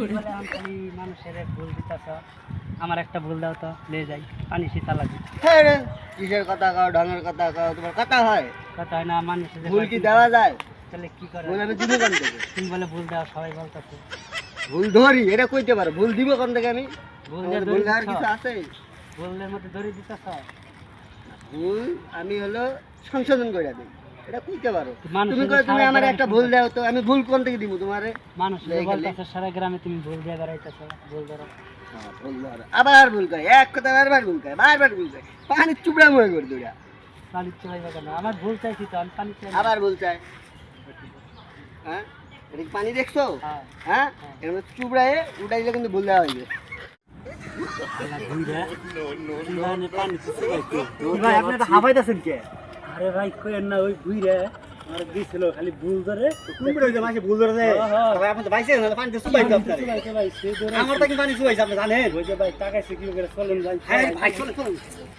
বলে? মানুষের ভুল দিতেছ। আমার একটা ভুল দাও তো লে যাই। পানি শীতা লাগে হ্যাঁ রে, কিসের কথা কাও ঢঙের কথা কাও তোমার কথা হয়। কথা হয় না মানুষের ভুল কি দেওয়া যায়? তাহলে কি করে? ভুল আমি দিব কোন থেকে? তুমি বলে ভুল দেওয়া সবাই বলতেছে। ভুল ধরি এটা কইতে পারো। ভুল দিব কোন থেকে আমি? ভুল ভুল ধরে দেওয়ার কিছু আছে? ভুলের মধ্যে ধরে দিতেছ? ভুল আমি হলো সংশোধন করে দিই। এটা কইতে পারো। তুমি কই তুমি আমার একটা ভুল দাও তো আমি ভুল কোন থেকে দিব তোমারে? মানুষ লেগে সারা গ্রামে তুমি ভুল দিয়ে বেড়াইতেছ ভুল ধরো। হ্যাঁ। আবার ভুল করে এক কথা বারবার ভুল করে বারবার ভুল করে পানি চুপড়া মনে করে দুটা পানি চাইবে কেন? আমার ভুল চাইছি তো আমি পানি চাই আবার ভুল চাই হ্যাঁ এটা পানি দেখছ? হ্যাঁ। হ্যাঁ এর মধ্যে চুপড়ায় উঠাইলে কিন্তু ভুল দেওয়া ভাই আপনি হাবাইতেছেন কে? আরে ভাই কইেন না ওই বুইরে আমার দিছিল খালি ভুল ধরে কুমড়ো হয়েছে মাঝে ভুল ধরে যায় ভাই হ্যাঁ। তবে আপনি তো বাইছে না পানি তো সুবাই আপনারে। চুবাইতে ভাই? সে ধরে আমার তো কি পানি সুবাইছে আপনি জানেন? ওই যে ভাই টাকা শিখলি করে চলেন ভাই। হ্যাঁ ভাই চলো চলো